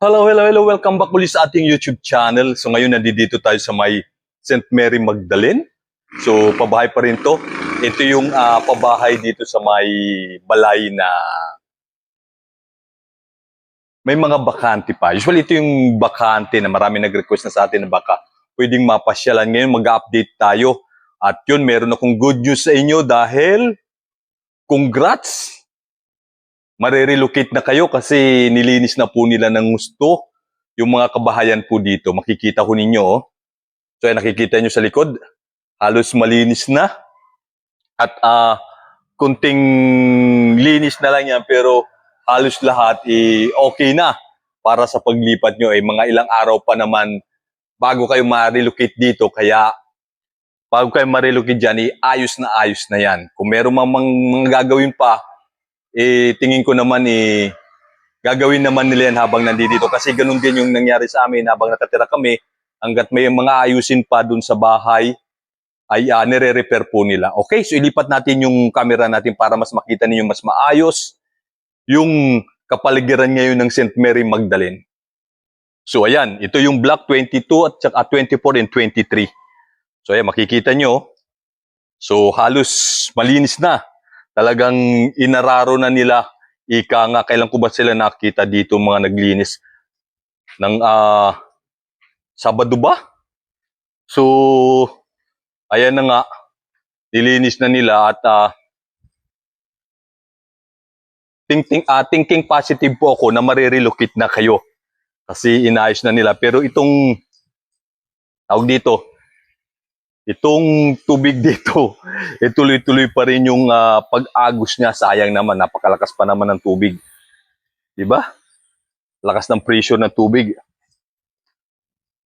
Hello, hello, hello. Welcome back ulit sa ating YouTube channel. So ngayon nandito tayo sa may St. Mary Magdalene. So pabahay pa rin to. Ito yung ah, pabahay dito sa may balay na may mga bakante pa. Usually ito yung bakante na marami nag-request na sa atin na baka pwedeng mapasyalan. Ngayon mag-update tayo. At yun, meron akong good news sa inyo dahil congrats! Marerelocate na kayo kasi nilinis na po nila ng gusto yung mga kabahayan po dito. Makikita ko ninyo. Oh. So yan, nakikita nyo sa likod. Halos malinis na. At ah kunting linis na lang yan pero halos lahat eh, okay na para sa paglipat nyo. Eh, mga ilang araw pa naman bago kayo ma-relocate dito. Kaya bago kayo ma-relocate dyan, eh, ayos na ayos na yan. Kung meron mang mga gagawin pa, eh, tingin ko naman eh, gagawin naman nila yan habang nandito. Kasi ganun din yung nangyari sa amin habang nakatira kami. Hanggat may mga ayusin pa dun sa bahay, ay uh, nire-repair po nila. Okay, so ilipat natin yung camera natin para mas makita niyo mas maayos yung kapaligiran ngayon ng St. Mary Magdalene. So ayan, ito yung block 22 at saka 24 and 23. So ayan, makikita nyo. So halos malinis na. Talagang inararo na nila. Ika nga, kailan ko ba sila nakita dito mga naglinis? Ng ah Sabado ba? So, ayan na nga. Nilinis na nila at ah thinking, ah, thinking positive po ako na marirelocate na kayo. Kasi inayos na nila. Pero itong, tawag dito, itong tubig dito, ituloy-tuloy pa rin yung ah, pag-agos niya. Sayang naman, napakalakas pa naman ng tubig. Di ba? Lakas ng pressure ng tubig.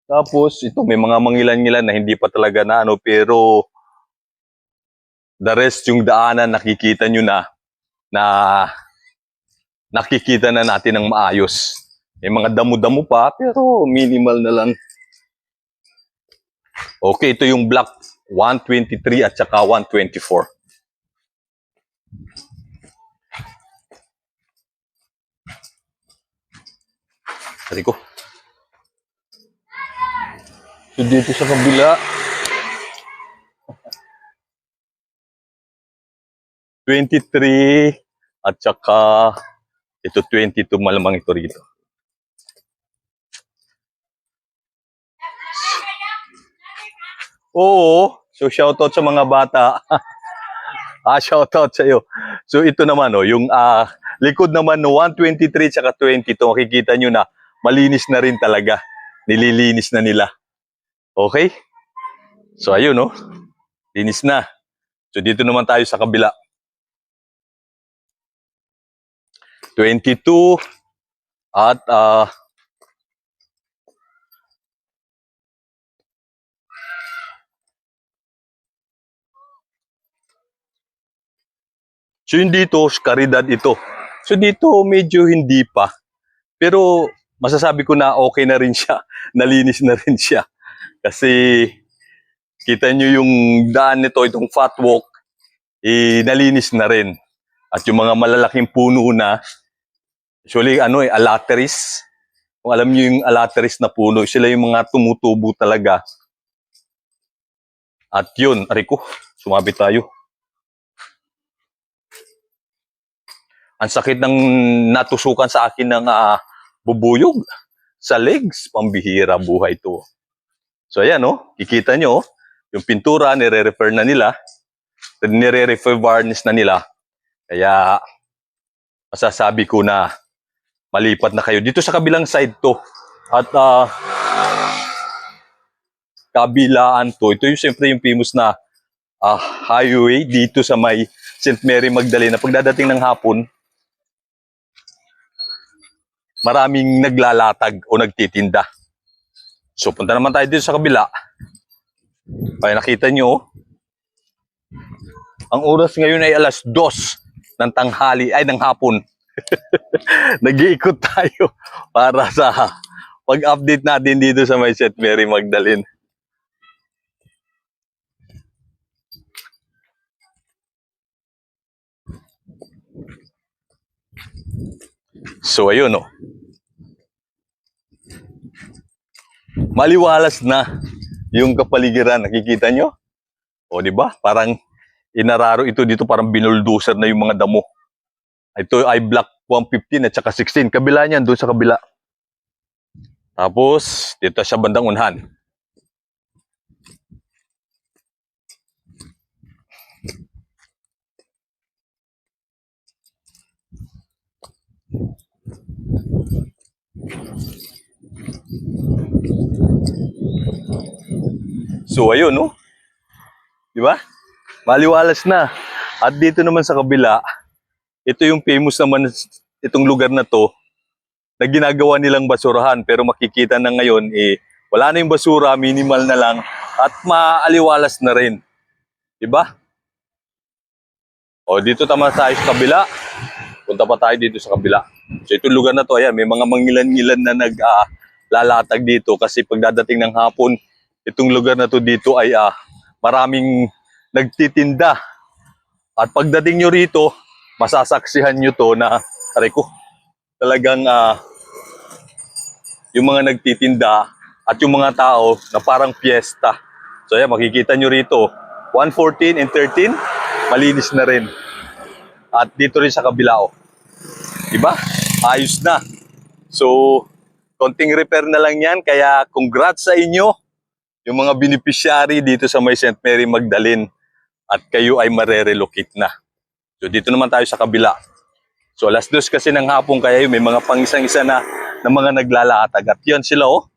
Tapos, ito, may mga mangilan-ngilan na hindi pa talaga na ano, pero the rest, yung daanan, nakikita nyo na, na nakikita na natin ng maayos. May mga damo-damo pa, pero minimal na lang. Okay, ito yung block 123 at saka 124. Sari ko. So dito sa kabila. 23 at saka ito 22 malamang ito rito. Oo. So shoutout sa mga bata. ah, shoutout sa iyo. So ito naman oh, yung ah, likod naman no 123 tsaka 22 makikita nyo na malinis na rin talaga. Nililinis na nila. Okay? So ayun no. Linis na. So dito naman tayo sa kabila. 22 at ah So yun dito, karidad ito. So dito medyo hindi pa. Pero masasabi ko na okay na rin siya. Nalinis na rin siya. Kasi kita nyo yung daan nito, itong fat walk, eh, nalinis na rin. At yung mga malalaking puno na, actually ano eh, alateris. Kung alam nyo yung alateris na puno, sila yung mga tumutubo talaga. At yun, ariko, sumabi tayo. Ang sakit ng natusukan sa akin ng ah, bubuyog sa legs, pambihira buhay to. So ayan oh, kikita nyo, oh, yung pintura nire-repair na nila, nire-repair varnish na nila. Kaya masasabi ko na malipat na kayo. Dito sa kabilang side to. At ah, kabilaan to. Ito yung siyempre yung famous na ah, highway dito sa may St. Mary Magdalena. Pagdadating ng hapon, maraming naglalatag o nagtitinda. So punta naman tayo dito sa kabila. Kaya nakita nyo, ang oras ngayon ay alas dos ng tanghali, ay ng hapon. Nag-iikot tayo para sa pag-update natin dito sa may St. Mary Magdalene. So ayun oh. maliwalas na yung kapaligiran. Nakikita nyo? O, di ba? Parang inararo ito dito, parang binuldoser na yung mga damo. Ito ay block 115 at saka 16. Kabila niyan, doon sa kabila. Tapos, dito sa bandang unhan. So, ayun, no? Di ba? Maliwalas na. At dito naman sa kabila, ito yung famous naman itong lugar na to na ginagawa nilang basurahan pero makikita na ngayon eh wala na yung basura, minimal na lang at maaliwalas na rin. 'Di ba? O dito tama tayo sa kabila. Punta pa tayo dito sa kabila. So itong lugar na to, ayan, may mga mangilan-ngilan na nag ah, lalatag dito kasi pagdadating ng hapon, itong lugar na to dito ay ah, maraming nagtitinda. At pagdating nyo rito, masasaksihan nyo to na, aray ko, talagang ah, yung mga nagtitinda at yung mga tao na parang fiesta. So yan, makikita nyo rito, 114 and 13, malinis na rin. At dito rin sa kabila, oh. Diba? Ayos na. So, konting repair na lang yan, kaya congrats sa inyo, yung mga beneficiary dito sa may St. Mary Magdalene at kayo ay marerelocate na. So dito naman tayo sa kabila. So alas dos kasi ng hapon kaya yun, may mga pangisang-isa na, na mga naglalatag. At yan sila oh,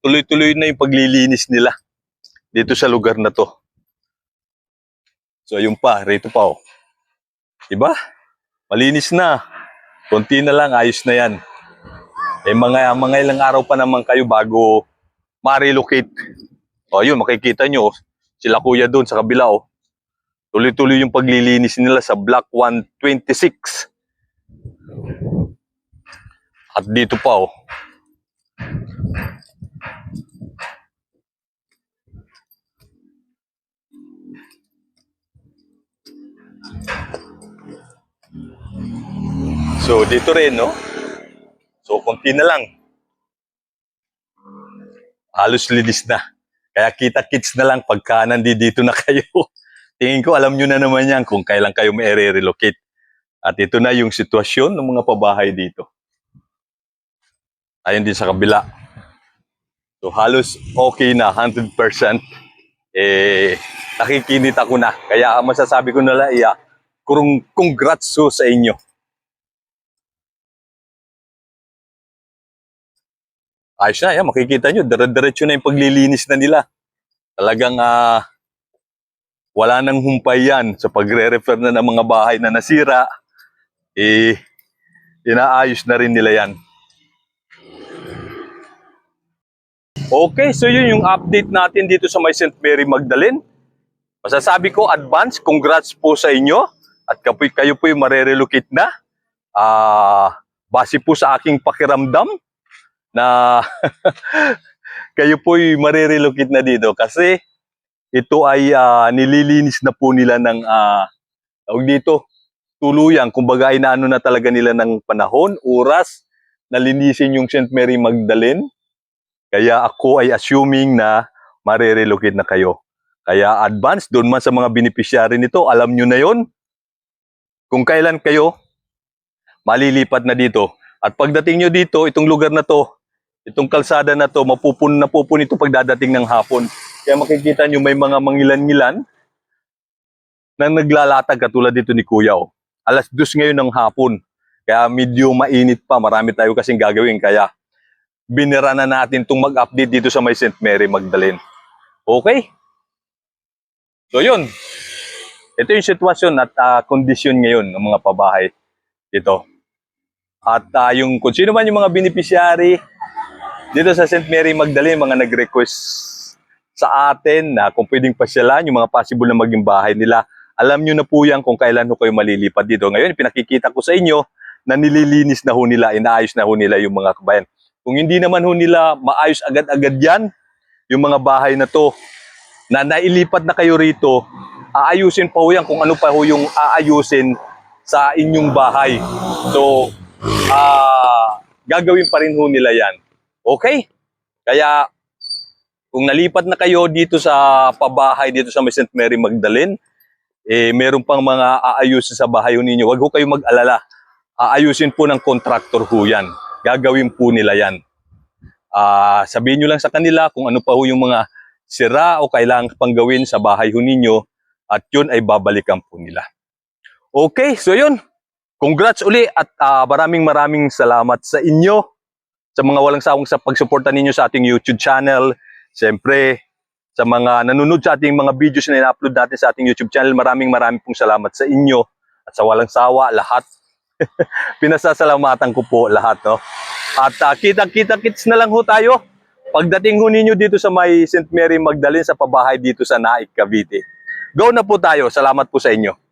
tuloy-tuloy na yung paglilinis nila dito sa lugar na to. So yung pa, rito pa oh. Diba? Malinis na. Konti na lang, ayos na yan. Eh mga, mga ilang araw pa naman kayo bago ma-relocate. O yun, makikita nyo, oh, sila kuya doon sa kabila oh. Tuloy-tuloy yung paglilinis nila sa Block 126. At dito pa oh. So dito rin no. So konti na lang. Halos linis na. Kaya kita-kits na lang pagka nandito na kayo. Tingin ko alam nyo na naman yan kung kailan kayo may relocate At ito na yung sitwasyon ng mga pabahay dito. Ayun din sa kabila. So halos okay na, 100%. Eh, nakikinit ako na. Kaya masasabi ko na lang, iya, kurong congrats so sa inyo. Ayos na, yan, makikita nyo, dire-diretso na yung paglilinis na nila. Talagang ah, wala nang humpay yan sa pagre-refer na ng mga bahay na nasira. Eh, inaayos na rin nila yan. Okay, so yun yung update natin dito sa may St. Mary Magdalene. Masasabi ko, advance, congrats po sa inyo. At kayo po yung marerelocate na. Ah, base po sa aking pakiramdam na kayo po yung marerelocate na dito kasi ito ay ah, nililinis na po nila ng uh, dito, tuluyan. Kumbaga ay naano na talaga nila ng panahon, oras, na linisin yung St. Mary Magdalene. Kaya ako ay assuming na marerelocate na kayo. Kaya advance, doon man sa mga beneficiary nito, alam nyo na yon kung kailan kayo malilipat na dito. At pagdating nyo dito, itong lugar na to, itong kalsada na to, mapupun na pupun ito pagdadating ng hapon. Kaya makikita nyo may mga mangilan-ngilan na naglalatag katulad dito ni Kuya. Oh. Alas dos ngayon ng hapon. Kaya medyo mainit pa. Marami tayo kasing gagawin. Kaya binira na natin itong mag-update dito sa may St. Mary Magdalene. Okay? So yun. Ito yung sitwasyon at ah, kondisyon ngayon ng mga pabahay dito. At ah, yung kung sino man yung mga beneficiary dito sa St. Mary Magdalene, mga nag-request sa atin na kung pwedeng pasyalan yung mga possible na maging bahay nila. Alam nyo na po yan kung kailan ho kayo malilipat dito. Ngayon, pinakikita ko sa inyo na nililinis na ho nila, inaayos na ho nila yung mga kabayan. Kung hindi naman ho nila maayos agad-agad yan, yung mga bahay na to, na nailipat na kayo rito, aayusin pa ho yan kung ano pa ho yung aayusin sa inyong bahay. So, ah gagawin pa rin ho nila yan. Okay? Kaya, kung nalipat na kayo dito sa pabahay dito sa St. Mary Magdalene, eh meron pang mga aayusin sa bahay ninyo. Huwag ho kayo mag-alala. Aayusin po ng contractor ho yan. Gagawin po nila yan. Ah, sabihin nyo lang sa kanila kung ano pa ho yung mga sira o kailangan pang gawin sa bahay ho ninyo at yun ay babalikan po nila. Okay, so yun. Congrats uli at ah, maraming maraming salamat sa inyo sa mga walang sawang sa pagsuporta ninyo sa ating YouTube channel. Siyempre, sa mga nanonood sa ating mga videos na ina-upload natin sa ating YouTube channel, maraming maraming pong salamat sa inyo at sa walang sawa lahat. Pinasasalamatan ko po lahat, no? At ah, kita-kita kits na lang ho tayo. Pagdating ho ninyo dito sa may St. Mary Magdalene sa pabahay dito sa Naik, Cavite. Go na po tayo. Salamat po sa inyo.